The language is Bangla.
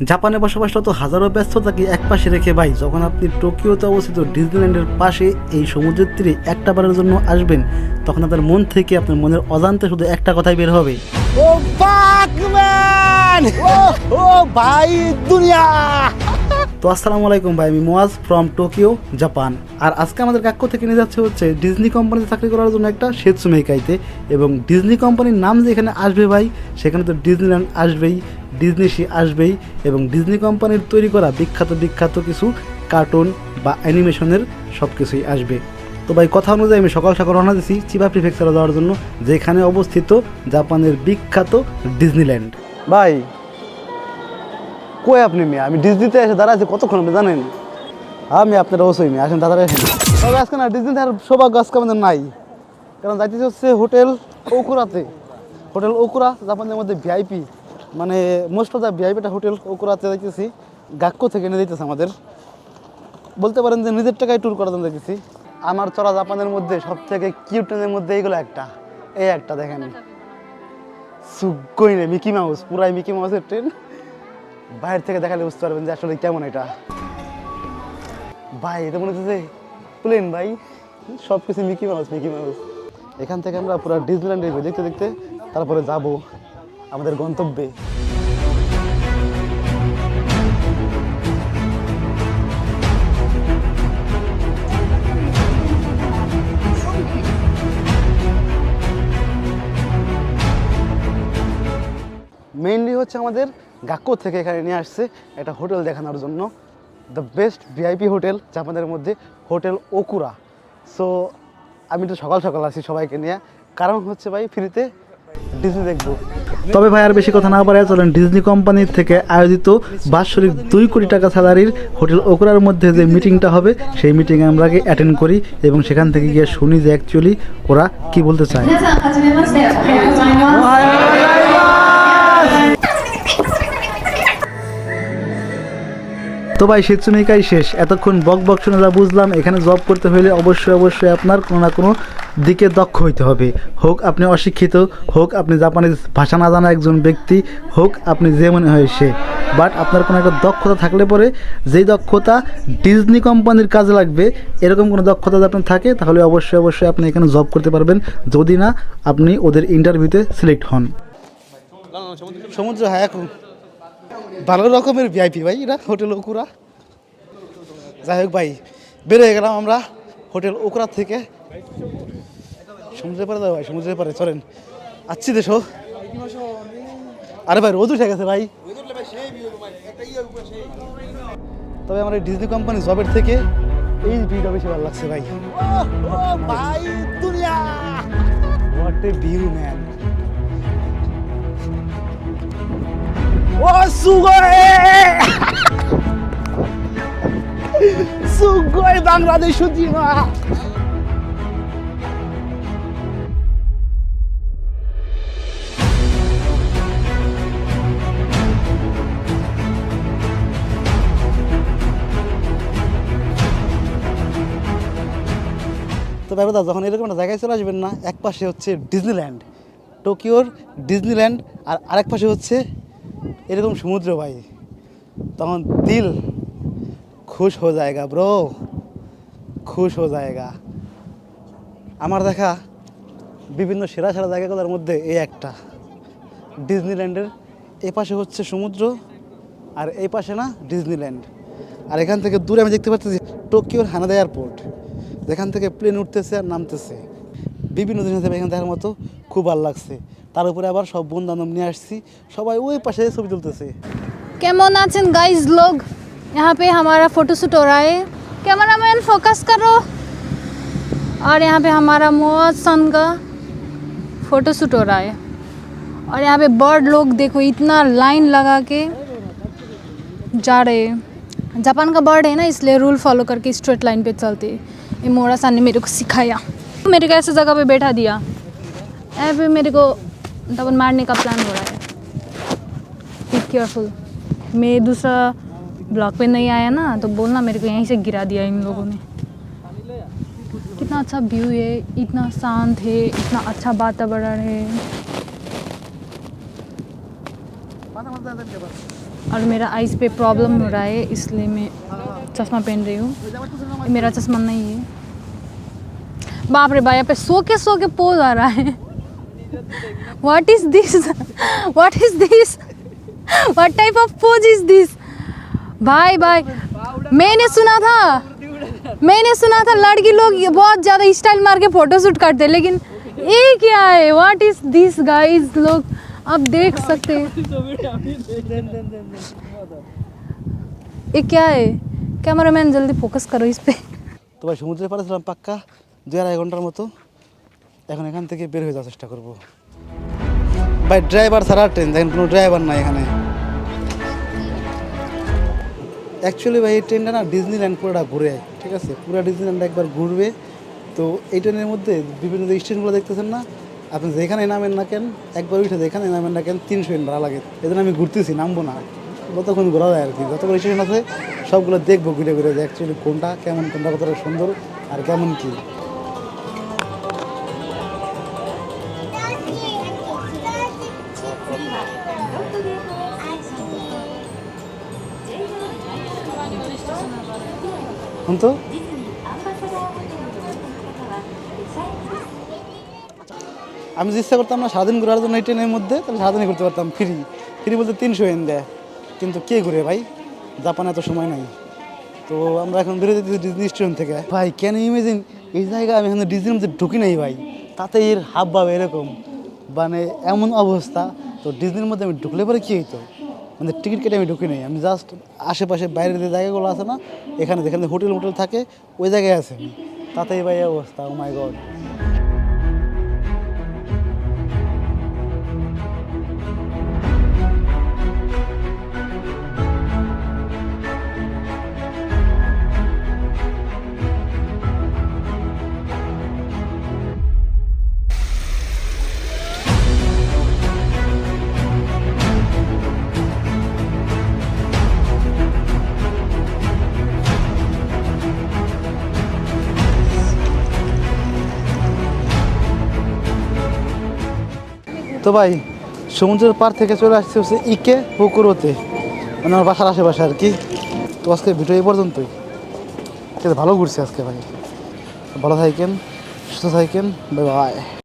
জাপানে বসবাসরত হাজারো ব্যস্ততাকে একপাশে রেখে ভাই যখন আপনি টোকিওতে অবস্থিত ডিজনিল্যান্ডের পাশে এই সমুদ্রের তীরে একটা বারের জন্য আসবেন তখন আপনার মন থেকে আপনার মনের অজান্তে শুধু একটা কথাই বের হবে। ও ও ভাই দুনিয়া! তো আসসালামু আলাইকুম ভাই আমি মোয়াজ ফ্রম টোকিও জাপান। আর আজকে আমাদের কাক্য থেকে নিয়ে যাচ্ছে হচ্ছে ডিজনি কোম্পানিতে চাকরি করার জন্য একটা সেতসু মেকাইতে এবং ডিজনি কোম্পানির নাম যেখানে আসবে ভাই সেখানে তো ডিজনিল্যান্ড আসবেই। ডিজনি সি আসবেই এবং ডিজনি কোম্পানির তৈরি করা বিখ্যাত বিখ্যাত কিছু কার্টুন বা অ্যানিমেশনের সব কিছুই আসবে। তো ভাই, কথা অনুযায়ী আমি সকাল সকাল রওনা দিছি চিবা প্রিফেক্সারে যাওয়ার জন্য, যেখানে অবস্থিত জাপানের বিখ্যাত ডিজনিল্যান্ড ভাই, কই আপনি মেয়ে? আমি ডিজনিতে এসে দাঁড়াইছি কতক্ষণ আপনি জানেন? আমি আপনার অবশ্যই মেয়ে, আসেন দাদা আসেন। তবে আজকে না ডিজনিতে আর সৌভাগ্য আজকে আমাদের নাই। কারণ যাইতেছি হচ্ছে হোটেল ওকুরাতে হোটেল ওকুরা জাপানের মধ্যে ভিআইপি মানে মোস্ট অফ দ্য ভিআইপিটা হোটেল ওকুরাতে যাইতেছি, গাক্কো থেকে এনে দিতেছে আমাদের। বলতে পারেন যে নিজের টাকায় ট্যুর জন্য দেখেছি আমার চলা জাপানের মধ্যে সব থেকে কিউট ট্রেনের মধ্যে এইগুলো একটা। এই একটা দেখেন। সুগই রে, মিকি মাউস, পুরাই মিকি মাউসের ট্রেন বাইরে থেকে দেখালে বুঝতে পারবেন যে আসলে কেমন এটা। ভাই, এটা মনে হচ্ছে প্লেন ভাই। সব কিছু মিকি মাউস মিকি মাউস। এখান থেকে আমরা পুরো ডিজনিল্যান্ড দেখতে দেখতে, তারপরে যাব। আমাদের গন্তব্যে। মেইনলি হচ্ছে আমাদের গাক্কো থেকে এখানে নিয়ে আসছে একটা হোটেল দেখানোর জন্য। দ্য বেস্ট ভিআইপি হোটেল জাপানের মধ্যে হোটেল ওকুরা। সো আমি তো সকাল সকাল আসি সবাইকে নিয়ে। কারণ হচ্ছে ভাই, ফ্রিতে ডিজনি দেখব। তবে ভাই আর বেশি কথা না বাড়ায় চলেন ডিজনি কোম্পানি থেকে আয়োজিত বাৎসরিক দুই কোটি টাকা স্যালারির হোটেল ওকরার মধ্যে যে মিটিংটা হবে, সেই মিটিং আমরা আগে অ্যাটেন্ড করি এবং সেখান থেকে গিয়ে শুনি যে অ্যাকচুয়ালি ওরা কি বলতে চায়। তো ভাই সেচুনিকাই শেষ। এতক্ষণ বক বক শুনে যা বুঝলাম, এখানে জব করতে হলে অবশ্যই অবশ্যই আপনার কোনো না কোনো দিকে দক্ষ হইতে হবে। হোক আপনি অশিক্ষিত, হোক আপনি জাপানিজ ভাষা না জানা একজন ব্যক্তি, হোক আপনি যে মনে হয় সে। বাট আপনার কোনো একটা দক্ষতা থাকলে পরে যেই দক্ষতা ডিজনি কোম্পানির কাজে লাগবে, এরকম কোনো দক্ষতা যদি আপনার থাকে, তাহলে অবশ্যই অবশ্যই আপনি এখানে জব করতে পারবেন। যদি না, আপনি ওদের ইন্টারভিউতে সিলেক্ট হন। সমুদ্র হ্যাঁ এখন। ভালো রকমের ভিআইপি ভাই এরা হোটেল ওকুরা। যাই হোক, ভাই বের হয়ে গেলাম আমরা হোটেল ওকুরা থেকে। সমুদ্রের পারে ভাই, সমুদ্রের পারে চলেন। আসছি দেশো। আরে ভাই, রোদ উঠে গেছে ভাই। তবে আমার এই ডিজনি কোম্পানি জবের থেকে এই ভিউটা বেশি ভালো লাগছে ভাই। What a view man Bangladesh জিমা তো ব্যাপারটা যখন এরকম একটা জায়গায় চলে আসবেন না, এক পাশে হচ্ছে ডিজনিল্যান্ড, টোকিওর ডিজনিল্যান্ড, আর আরেক পাশে হচ্ছে এরকম সমুদ্র ভাই। তখন দিল খুশ হয়ে যায়গা ব্রো, খুশ হয়ে যায়গা আমার দেখা বিভিন্ন সেরা সেরা জায়গাগুলোর মধ্যে এই একটা। ডিজনিল্যান্ডের এ পাশে হচ্ছে সমুদ্র, আর এই পাশে না ডিজনিল্যান্ড। আর এখান থেকে দূরে আমি দেখতে পাচ্ছি টোকিওর হানাদা এয়ারপোর্ট। যেখান থেকে প্লেন উঠতেছে আর নামতেছে বিভিন্ন জিনিস এখানে দেখার মতো খুব ভালো লাগছে তার উপরে আবার সব বন্ধু বান্ধব নিয়ে আসছি সবাই ওই পাশে ছবি তুলতেছে केमन आचन गाइस लोग यहाँ पे हमारा फोटोशूट हो रहा है कैमरामैन फोकस करो और यहाँ पे हमारा मोहम्मद सन का फोटोशूट हो रहा है और यहाँ पे बर्ड लोग देखो इतना लाइन लगा के जा रहे हैं जापान का बर्ड है ना इसलिए रूल फॉलो करके स्ट्रेट लाइन पे चलते हैं। ये मोरा सन ने मेरे को सिखाया। मेरे को ऐसे जगह पे बैठा दिया। यहाँ पे मेरे को डबल मारने का प्लान हो रहा है। बी केयरफुल मैं दूसरा ब्लॉक पे नहीं आया ना तो बोलना मेरे को यहीं से गिरा दिया इन लोगों ने। कितना अच्छा व्यू है, इतना शांत है, इतना अच्छा वातावरण है। और मेरा आइज़ पे प्रॉब्लम हो रहा है, इसलिए मैं चश्मा पहन रही हूँ। मेरा चश्मा नहीं है। बाप रे भाई पे सो के सो के पोज आ रहा है। What is this what is this what type of pose is this भाई भाई, मैंने सुना था, मैंने सुना था लड़की लोग बहुत ज़्यादा स्टाइल मार के फ़ोटो शूट करते लेकिन ये क्या है? व्हाट इज़ दिस गाइस लोग आप देख सकते हैं ये क्या है कैमरामैन जल्दी फोकस करो इस पे তো ভাই সমুদ্রে পাড়ে ছিলাম পাক্কা দুই আড়াই ঘন্টার মতো এখন এখান থেকে বের হয়ে যাওয়ার চেষ্টা করবো ভাই ড্রাইভার ছাড়া ট্রেন দেখেন কোনো ড্রাইভার নাই এখানে অ্যাকচুয়ালি ভাই এই ট্রেনটা না ডিজনিল্যান্ড পুরোটা ঘুরে ঠিক আছে পুরো ডিজনিল্যান্ড একবার ঘুরবে তো এই ট্রেনের মধ্যে বিভিন্ন যে স্টেশনগুলো দেখতেছেন না আপনি যেখানে নামেন না কেন একবার উঠে যেখানে নামেন না কেন তিনশো এন ভাড়া লাগে এই আমি ঘুরতেছি নামবো না। যতক্ষণ ঘোরা যায় আর কি যতগুলো স্টেশন আছে সবগুলো দেখব ঘুরে ঘুরে যে অ্যাকচুয়ালি কোনটা কেমন কোনটা কতটা সুন্দর আর কেমন কী। তো আমি যদি ইচ্ছা করতাম না, সারাদিন ঘোরার জন্য এই ট্রেনের মধ্যে, তাহলে সারাদিনই করতে পারতাম ফ্রি ফ্রি বলতে তিনশো এন দেয়। কিন্তু কে ঘুরে ভাই? জাপানে এত সময় নাই। তো আমরা এখন বেরোতে ডিজনি স্টেশন থেকে। ভাই কেন ইমেজিন এই জায়গায় আমি এখন ডিজনির মধ্যে ঢুকি নাই ভাই। তাতে এর হাব ভাব এরকম। মানে এমন অবস্থা। তো ডিজনির মধ্যে আমি ঢুকলে পরে কী হইতো? মানে টিকিট কেটে আমি ঢুকি নাই। আমি জাস্ট আশেপাশে বাইরের যে জায়গাগুলো আছে না, এখানে যেখানে হোটেল হোটেল থাকে, ওই জায়গায় আছে আমি। তাতেই ভাই অবস্থা। ও মাই গড তো ভাই, সমুদ্রের পার থেকে চলে আসছে হচ্ছে ইকে পুকুরোতে মানে আমার বাসার আশেপাশে আর কি। তো আজকে ভিডিও এই পর্যন্তই। ঠিক আছে, ভালো ঘুরছে আজকে ভাই। ভালো থাকেন, সুস্থ থাকেন বাই বাই